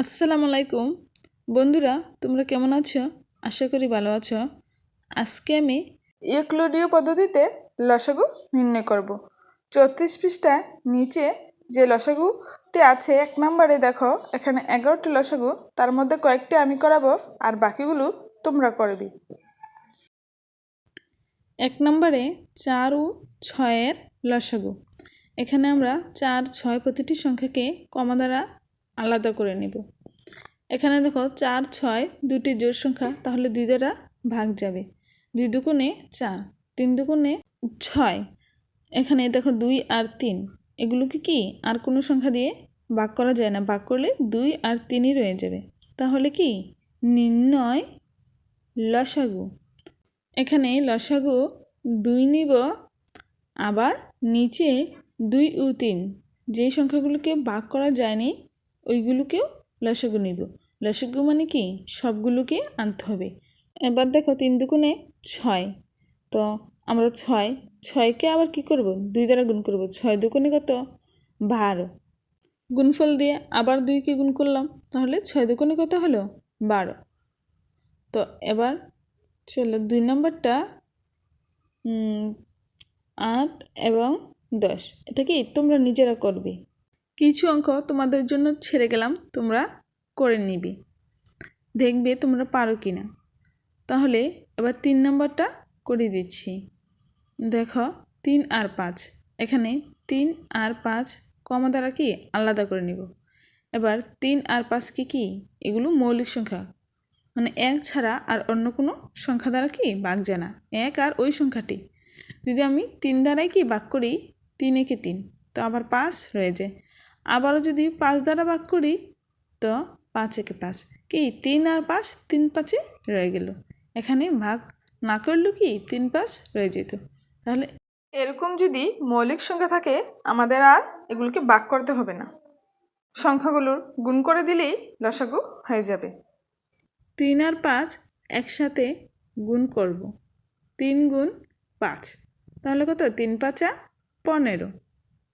আসসালামু আলাইকুম। বন্ধুরা, তোমরা কেমন আছো? আশা করি ভালো আছো। আজকে আমি ইউক্লিডীয় পদ্ধতিতে লসাগু নির্ণয় করব। চৌত্রিশ পৃষ্ঠায় নিচে যে লসাগুটি আছে, এক নম্বরে দেখো, এখানে এগারোটি লসাগু, তার মধ্যে কয়েকটি আমি করাবো, আর বাকিগুলো তোমরা করবি। এক নম্বরে চার ও ছয়ের লসাগু। এখানে আমরা চার, ছয় প্রতিটি সংখ্যাকে কমা দ্বারা আলাদা করে নেব। এখানে দেখো চার, ছয় দুটি জোড় সংখ্যা, তাহলে দুই দ্বারা ভাগ যাবে। দুই দুগুণে চার, তিন দুগুণে ছয়। এখানে দেখো দুই আর তিন। এগুলোকে কি আর কোনো সংখ্যা দিয়ে ভাগ করা যায় না? ভাগ করলে দুই আর তিনই রয়ে যাবে। তাহলে কি? নির্ণয় লসাগু। এখানে লসাগু দুই নিব, আবার নিচে দুই ও তিন। যে সংখ্যাগুলোকে ভাগ করা যায়নি ওইগুলোকেও লসাগু নিব। লসাগু মানে কি? সবগুলোকে আনতে হবে। এবার দেখো তিন দুগুণে ছয়। তো আমরা ছয়, ছয়কে আবার কি করব? দুই দ্বারা গুণ করব। ছয় দুগুণে কত? বারো। গুণফল দিয়ে আবার দুইকে গুণ করলাম, তাহলে ছয় দুগুণে কত হলো? বারো। তো এবার চলো দুই নম্বরটা আট এবং দশ। এটা কি তোমরা নিজেরা করবে? কিছু অঙ্ক তোমাদের জন্য ছেড়ে গেলাম, তোমরা করে নিবে। দেখবে তোমরা পারো কি না তাহলে এবার তিন নম্বরটা করে দিচ্ছি। দেখো, তিন আর পাঁচ। এখানে তিন আর পাঁচ কমা দ্বারা কি? আলাদা করে নিব। এবার তিন আর পাঁচ কি কি? এগুলো মৌলিক সংখ্যা। মানে এক ছাড়া আর অন্য কোনো সংখ্যা দ্বারা কি? বাঘ জানা এক আর ওই সংখ্যাটি। যদি আমি তিন দ্বারাই কি বাক করি? তিন একে তিন। তো আবার পাঁচ রয়ে যায়। আবারও যদি পাঁচ দ্বারা ভাগ করি, তো পাঁচ একে পাঁচ। কি? তিন আর পাঁচ, তিন পাঁচে রয়ে গেল। এখানে ভাগ না করলেও কি? তিন পাঁচ রয়ে যেত। তাহলে এরকম যদি মৌলিক সংখ্যা থাকে, আমাদের আর এগুলোকে ভাগ করতে হবে না। সংখ্যাগুলোর গুণ করে দিলেই লসাগু হয়ে যাবে। তিন আর পাঁচ একসাথে গুণ করব। তিন গুণ পাঁচ। তাহলে কত? তিন পাঁচা পনেরো।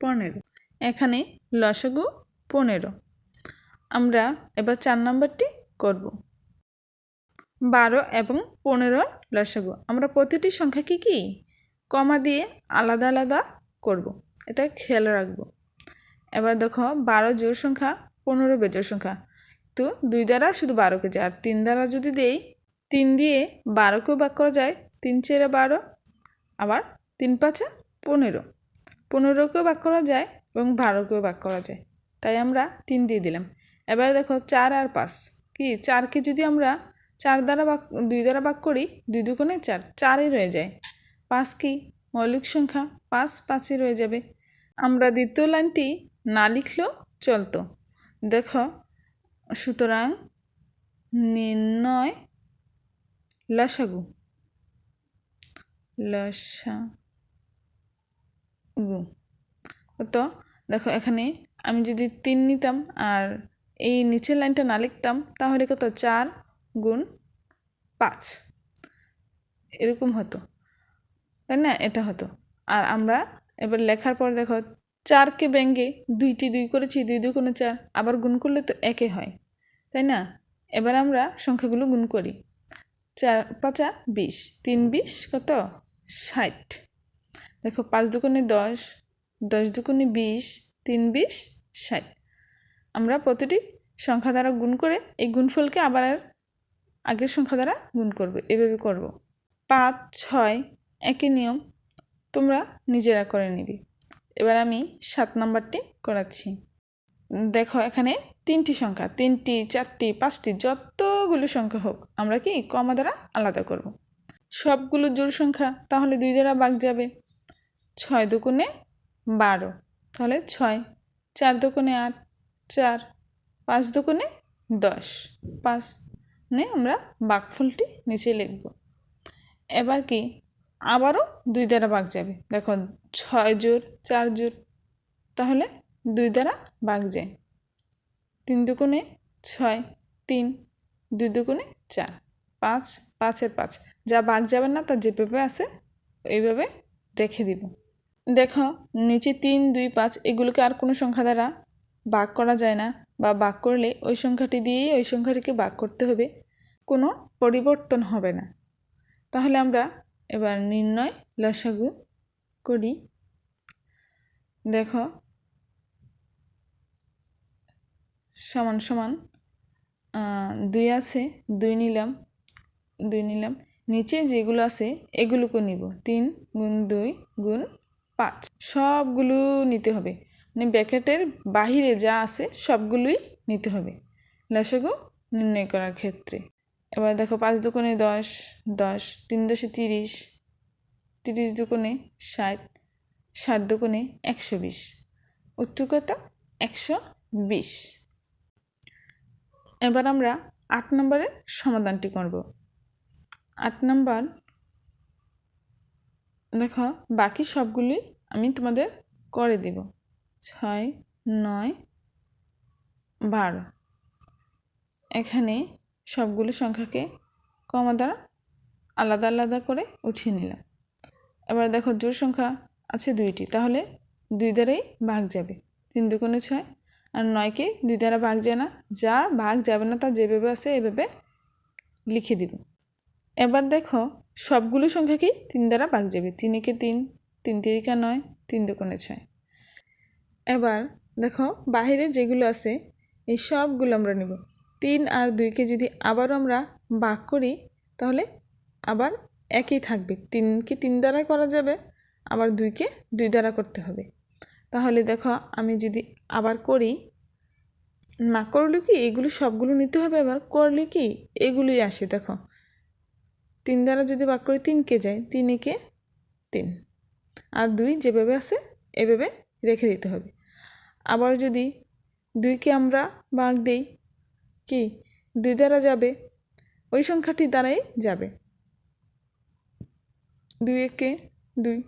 পনেরো। এখানে লসাগু পনেরো। আমরা এবার চার নম্বরটি করব। বারো এবং পনেরো লসাগু। আমরা প্রতিটি সংখ্যাকে কি? কমা দিয়ে আলাদা আলাদা করব। এটা খেয়াল রাখব। এবার দেখো বারো জোর সংখ্যা, পনেরো বেজোর সংখ্যা। তো দুই দ্বারা শুধু বারোকে যায়। আর তিন দ্বারা যদি দেই, তিন দিয়ে বারোকেও ভাগ করা যায়, তিন চেরা বারো, আবার তিন পাঁচা পনেরো। পনেরোকেও ভাগ করা যায় এবং বারোকেও ভাগ করা যায়। তাই আমরা তিন দিয়ে দিলাম। এবার দেখো চার আর পাঁচ। কি? চারকে যদি আমরা চার দ্বারা ভাগ, দুই দ্বারা ভাগ করি, দুই দুগুণে চার, চারই রয়ে যায়। পাঁচ কি? মৌলিক সংখ্যা পাঁচ, পাঁচই রয়ে যাবে। আমরা দ্বিতীয় লাইনটি না লিখলেও চলতো। দেখো, সুতরাং নির্ণয় লসাগু। লসাগু তো দেখো এখানে আমি যদি তিন নিতাম আর এই নিচের লাইনটা না লিখতাম, তাহলে কত? চার গুণ পাঁচ। এরকম হতো। তাই না? এটা হতো। আর আমরা এবার লেখার পর দেখো, চারকে ব্যাঙ্গে দুইটি দুই করেছি, দুই দুই কোনো চার, আবার গুণ করলে তো একে হয়। তাই না? এবার আমরা সংখ্যাগুলো গুণ করি। চার পাঁচা বিশ, তিন বিশ কত? ষাট। দেখো পাঁচ দুগুণে দশ দশ দুগুণে বিশ, তিন বিশ, ষাট। আমরা প্রতিটি সংখ্যা দ্বারা গুণ করে এই গুণফলকে আবার আগের সংখ্যা দ্বারা গুণ করবে, এভাবে করব। পাঁচ, ছয় একই নিয়ম তোমরা নিজেরা করে নিবি। এবার আমি সাত নম্বরটি করাচ্ছি। দেখো এখানে তিনটি সংখ্যা, তিনটি, চারটি, পাঁচটি, যতগুলো সংখ্যা হোক, আমরা কি কমা দ্বারা আলাদা করব। সবগুলো জোর সংখ্যা, তাহলে দুই দ্বারা বাঘ যাবে। ছয় দুগুণে বারো। তাহলে ছয়। চার দুগুণে আট। চার। পাঁচ দুগুণে দশ। পাঁচ মানে আমরা বাঘফলটি নিচে লিখব। এবার কি? আবারও দুই দ্বারা বাঘ যাবে। দেখো, ছয় জোর চার জোর তাহলে দুই দ্বারা বাঘ যায়। তিন দুগুণে ছয়, তিন। দুই দুগুণে চার। পাঁচ পাঁচের পাঁচ। যা বাঘ যাবে না তা যেভাবে আছে এইভাবে রেখে দিব। দেখো, নিচে তিন, দুই, পাঁচ, এগুলোকে আর কোনো সংখ্যা দ্বারা ভাগ করা যায় না বা ভাগ করলে ওই সংখ্যাটি দিয়েই ওই সংখ্যাটিকে ভাগ করতে হবে, কোনো পরিবর্তন হবে না। তাহলে আমরা এবার নির্ণয় লসাগু করি। দেখো, সমান সমান দুই আছে, দুই নিলাম দুই নিলাম, নিচে যেগুলো আছে এগুলোকে নিব। তিন গুণ দুই গুণ পাঁচ সবগুলো নিতে হবে। মানে ব্যাকেটের বাহিরে যা আছে সবগুলোই নিতে হবে। লসাগু নির্ণয় করার ক্ষেত্রে। এবার দেখো পাঁচ দুকোণে দশ দশ, তিন দশে তিরিশ তিরিশ দুকোণে ষাট ষাট দুকোণে একশো বিশ, উত্তর একশো বিশ। এবার আমরা আট নম্বরের সমাধানটি করব। আট নম্বর দেখো, বাকি সবগুলি আমি তোমাদের করে দেব। ছয়, নয়, বারো। এখানে সবগুলো সংখ্যাকে কমা দ্বারা আলাদা আলাদা করে উঠিয়ে নিলাম। এবার দেখো জোর সংখ্যা আছে দুইটি, তাহলে দুই দ্বারাই ভাগ যাবে। তিন দুগুণে ছয়, আর নয়কে দুই দ্বারা ভাগ যায় না। যা ভাগ যাবে না তা যেভাবে আছে, এভাবে লিখে দিব। এবার দেখো, সবগুলো সংখ্যাকেই তিন দ্বারা ভাগ যাবে। তিনেকে তিন? তিন তিরিকা নয়? তিন দুকোণে ছয়। এবার দেখো, বাহিরে যেগুলো আছে, এই সবগুলো আমরা নেব। তিন আর দুইকে যদি আবার আমরা ভাগ করি, তাহলে আবার একই থাকবে। তিনকে তিন দ্বারা করা যাবে, আবার দুইকে দুই দ্বারা করতে হবে। তাহলে দেখো, আমি যদি আবার করি, না করলে কি? এগুলো সবগুলো নিতে হবে এবার করলে কি? এগুলোই আসে। দেখো তিন দ্বারা যদি ভাগ করি তিনকে যায়? তিনকে তিন। আর দুই যেভাবে আছে, এভাবে রেখে দিতে হবে। আবার যদি দুইকে আমরা ভাগ দেই, কি? দুই দ্বারা যাবে, ওই সংখ্যাটি দ্বারাই যাবে। দুই একে দুই।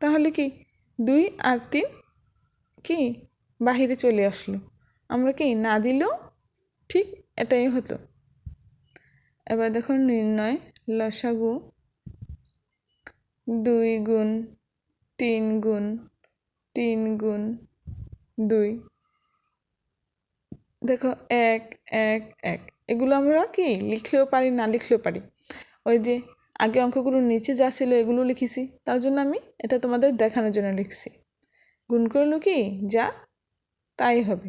তাহলে কি? দুই আর তিন কি? বাহিরে চলে আসলো। আমরা কি না দিলেও ঠিক এটাই হতো। এবার দেখো নির্ণয় লসাগু দুই গুণ তিন গুণ তিন গুণ দুই। দেখো এক এক এক। এগুলো আমরা কি লিখলেও পারি, না লিখলেও পারি? ওই যে আগে অঙ্কগুলো নিচে যা ছিল এগুলো লিখেছি, তার জন্য আমি এটা তোমাদের দেখানোর জন্য লিখছি। গুণ করল কি? যা, তাই হবে।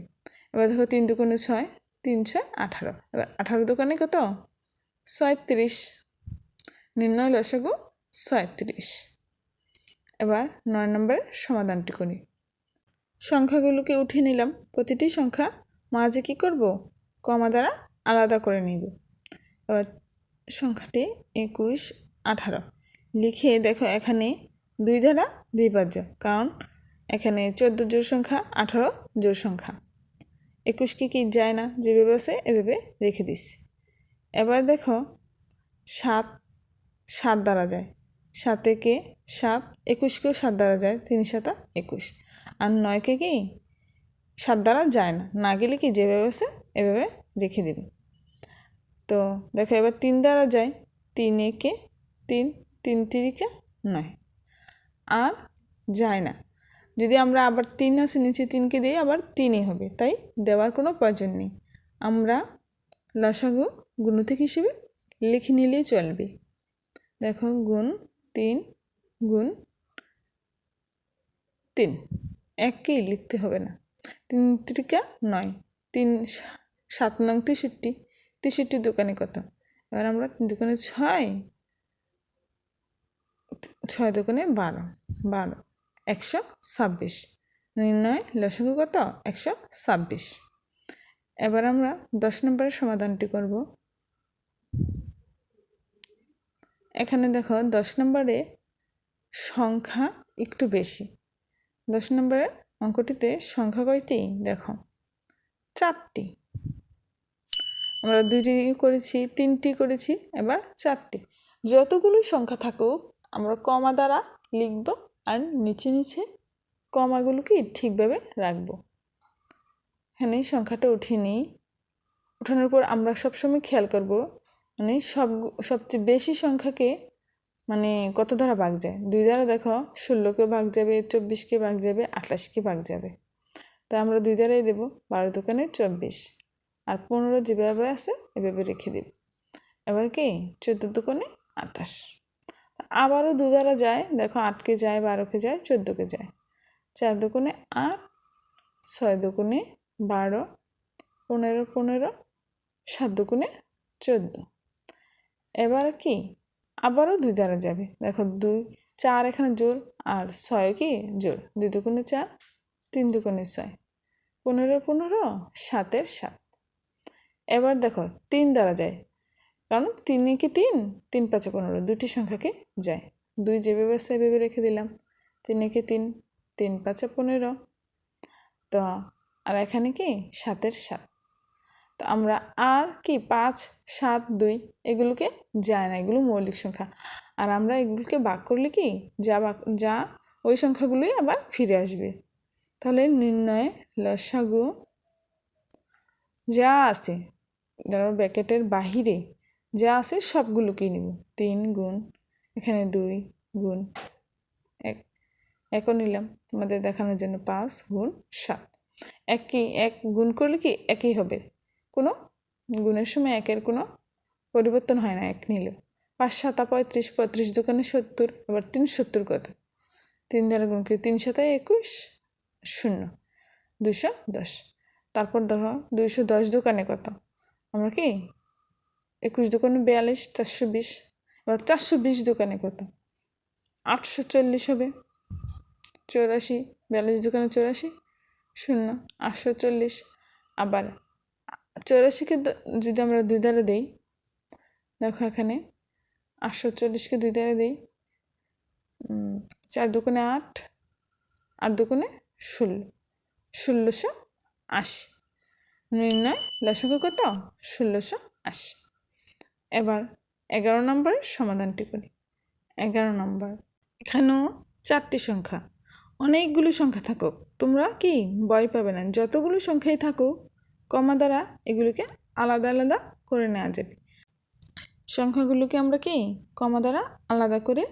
এবার দেখো তিন দুগুণে ছয়, তিন ছয় আঠারো। এবার আঠারো দোকানে কত? ছয়ত্রিশ। নির্ণয় লসাগু ছয়ত্রিশ। এবার নয় নম্বরের সমাধানটি করি। সংখ্যাগুলোকে উঠিয়ে নিলাম। প্রতিটি সংখ্যা মাঝে কি করব? কমা দ্বারা আলাদা করে নিব। এবার সংখ্যাটি একুশ, আঠারো। লিখে দেখো এখানে দুই দ্বারা বিভাজ্য, কারণ এখানে চোদ্দ জোর সংখ্যা, আঠারো জোর সংখ্যা। একুশকে কি যায় না? যেভাবে আছে, এভাবে রেখে দিস এবার দেখো সাত সাত দ্বারা যায়। সাতে কে? সাত। একুশকেও সাত দ্বারা যায়। তিন সাতা একুশ। আর নয়কে কি সাত দ্বারা যায় না। না গেলে কি যেভাবে আছে, এভাবে রেখে দেবে। তো দেখো এবার তিন দ্বারা যায়। তিন একে তিন। তিন তিরিকে? নয়। আর যায় না। যদি আমরা আবার তিন আসে, নিচে তিনকে দিই আবার তিনই হবে। তাই দেওয়ার কোনো প্রয়োজন নেই। আমরা লসাগু গুণতিক হিসেবে লিখে নিলেই চলবে। দেখো, গুণ তিন গুণ তিন। এককেই লিখতে হবে না। তিন ত্রিকা নয়। তিন সাত নং তেষট্টি। তেষট্টি দোকানে কত? এবার আমরা দোকানে ছয়। ছয় দোকানে বারো। বারো। একশো ছাব্বিশ। নির্ণয় লসাগু কত? একশো ছাব্বিশ। এবার আমরা দশ নম্বরের সমাধানটি করব। এখানে দেখো দশ নম্বরে সংখ্যা একটু বেশি। দশ নম্বরের অঙ্কটিতে সংখ্যা কয়টি? দেখো, চারটি। আমরা দুইটি করেছি, তিনটি করেছি, এবার চারটি। যতগুলোই সংখ্যা থাকুক, আমরা কমা দ্বারা লিখব আর নিচে নিচে কমাগুলোকে ঠিকভাবে রাখব। এখানে সংখ্যাটা উঠিয়ে নিই উঠানোর পর আমরা সবসময় খেয়াল করব মানে সব সবচেয়ে বেশি সংখ্যাকে মানে কত দ্বারা ভাগ যায়? দুই দ্বারা দেখো ষোলোকে ভাগ যাবে, চব্বিশকে ভাগ যাবে, আঠাশকে ভাগ যাবে। তো আমরা দুই দ্বারাই দেবো, বারো দোকানে চব্বিশ। আর পনেরো যেভাবে আছে, এভাবে রেখে দেব। এবার কি? চোদ্দ দোকানে আঠাশ। আবারও দু দ্বারা যায়, দেখো আটকে যায়, বারোকে যায়, চোদ্দোকে যায়। চার দোকানে আট, ছয় দোকানে বারো, পনেরো পনেরো, সাত দোকানে চোদ্দ। এবার কি? আবারও দুই দ্বারা যাবে। দেখো, দুই, চার এখানে জোর আর ছয় কি জোর দুই দুগুণে চার, তিন দুগুণে ছয়। পনেরো পনেরো, সাতের সাত। এবার দেখো, তিন দ্বারা যায়। কারণ তিনে কি তিন? তিন পাঁচে পনেরো। দুটি সংখ্যাকে যায়। দুই যেভাবে সেভাবে রেখে দিলাম। তিনে কি তিন? তিন পাঁচে পনেরো। তো, আর এখানে কি? সাতের সাত। তো আমরা আর কি পাঁচ, সাত, দুই এগুলোকে যায় না, এগুলো মৌলিক সংখ্যা। আর আমরা এগুলোকে বাক করলে কি? যা বাক যা ওই সংখ্যাগুলোই আবার ফিরে আসবে। তাহলে নির্ণয়ে লসাগু যা আছে, ধরো ব্যাকেটের বাহিরে যা আছে সবগুলোকেই নিব। তিন গুণ, এখানে দুই গুণ, এক, একও নিলাম। তোমাদের দেখানোর জন্য পাঁচ গুণ সাত। একই, এক গুণ করলে কি? একই হবে। কোনো গুণের সময় একের কোনো পরিবর্তন হয় না, এক নিলেও। পাঁচ, সাতা পঁয়ত্রিশ পঁয়ত্রিশ দোকানে সত্তর, আবার তিন, সত্তর কত? তিন দ্বারা গুণ করি, তিন সাতায় একুশ, শূন্য, দুশো দশ। তারপর ধরো দুইশো দশ দোকানে কত? আমরা কি একুশ দোকানে বিয়াল্লিশ, চারশো বিশ এবার চারশো বিশ দোকানে কত? আটশো চল্লিশ হবে, চৌরাশি, বিয়াল্লিশ দোকানে চৌরাশি, শূন্য, আটশো চল্লিশ, আবার চৌরাশিকে যদি আমরা দুই দ্বারা দিই, দেখো এখানে, আটশো চল্লিশকে দুই দ্বারা দিই চার দোকানে আট আট দোকানে ষোলো, ষোলোশো আশি। নির্ণয় লসক কত? ষোলোশো আশি। এবার এগারো নম্বরের সমাধানটি করি। এগারো নম্বর, এখানেও চারটি সংখ্যা। অনেকগুলো সংখ্যা থাকুক। তোমরা কি ভয় পাবে না? যতগুলো সংখ্যাই থাকুক কমা দ্বারা এগুলোকে আলাদা আলাদা করে নেওয়া যাবে। সংখ্যাগুলোকে আমরা কি কমা দ্বারা আলাদা করে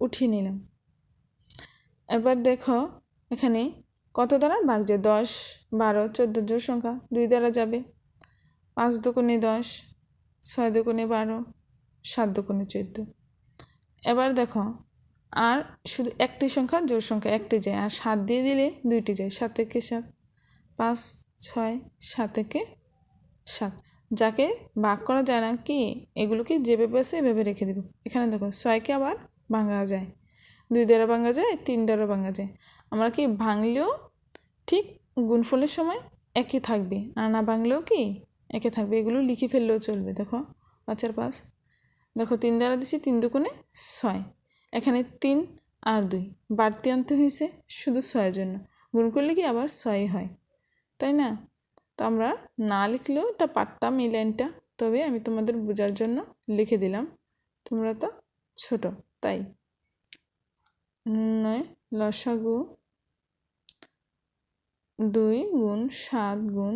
উঠিয়ে নিলাম। এবার দেখো এখানে কত দ্বারা ভাগ যায়? দশ, বারো, চোদ্দ জোর সংখ্যা দুই দ্বারা যাবে। পাঁচ দোকানে দশ, ছয় দোকানে বারো, সাত দোকানে চোদ্দ। এবার দেখো আর শুধু একটি সংখ্যা জোর সংখ্যা একটি যায়। আর সাত দিয়ে দিলে দুইটি যায়। সাত থেকে সাত? পাঁচ ছয়, সাত থেকে সাত। যাকে ভাগ করা যায় না কি, এগুলোকে যেভাবে আছে এভাবে রেখে দেবো। এখানে দেখো ছয়কে আবার ভাঙা যায়। দুই দ্বারা ভাঙা যায়, তিন দ্বারা ভাঙা যায়। আমরা কি ভাঙলেও ঠিক গুণফলের সময় একই থাকবে, আর না ভাঙলেও কি একে থাকবে? এগুলো লিখে ফেললেও চলবে, দেখো। পাঁচের পাঁচ। দেখো, তিন দ্বারা দিছি তিন দুগুণে ছয়। এখানে তিন আর দুই। বাড়তি আনতে হয়েছে শুধু ছয়ের জন্য। গুণ করলে কি আবার ছয় হয়। তাই না? তো আমরা না লিখলেও এটা পারতাম এই লাইনটা। তবে আমি তোমাদের বোঝার জন্য লিখে দিলাম। তোমরা তো ছোট, তাই। নির্ণয় লসাগু দুই গুণ সাত গুণ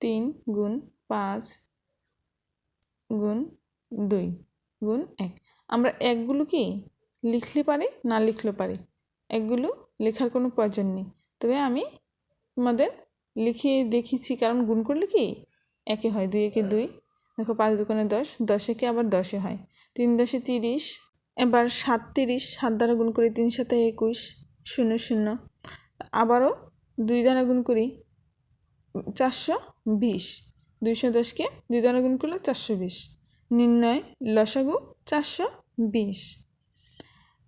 তিন গুণ পাঁচ গুণ দুই গুণ এক। আমরা একগুলো কি লিখলে পারি, না লিখলে পারি? একগুলো লেখার কোনো প্রয়োজন নেই। তবে আমি তোমাদের লিখে দেখিয়েছি কারণ গুণ করলে কি? একে হয় দুই, একে দুই। দেখো, পাঁচ দোকানে দশ দশ একে আবার দশে হয়। তিন দশে তিরিশ, এবার সাত তিরিশ, সাত দ্বারা গুণ করি তিন সাথে একুশ, শূন্য শূন্য। আবারও দুই দ্বারা গুণ করি চারশো বিশ। দুইশো দশকে দুই দ্বারা গুণ করলে চারশো বিশ। নির্ণয়, লসাগু চারশো বিশ।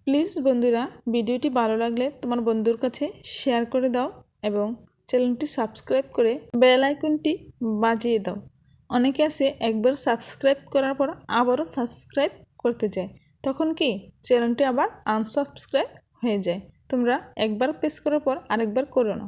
প্লিজ বন্ধুরা, ভিডিওটি ভালো লাগলে তোমার বন্ধুর কাছে শেয়ার করে দাও এবং চ্যানেলটি সাবস্ক্রাইব করে বেল আইকনটি বাজিয়ে দাও। অনেকে আছে একবার সাবস্ক্রাইব করার পর আবারও সাবস্ক্রাইব করতে যায়। তখন কি চ্যানেলটি আবার আনসাবস্ক্রাইব হয়ে যায়। তোমরা একবার প্রেস করার পর আরেকবার করো না।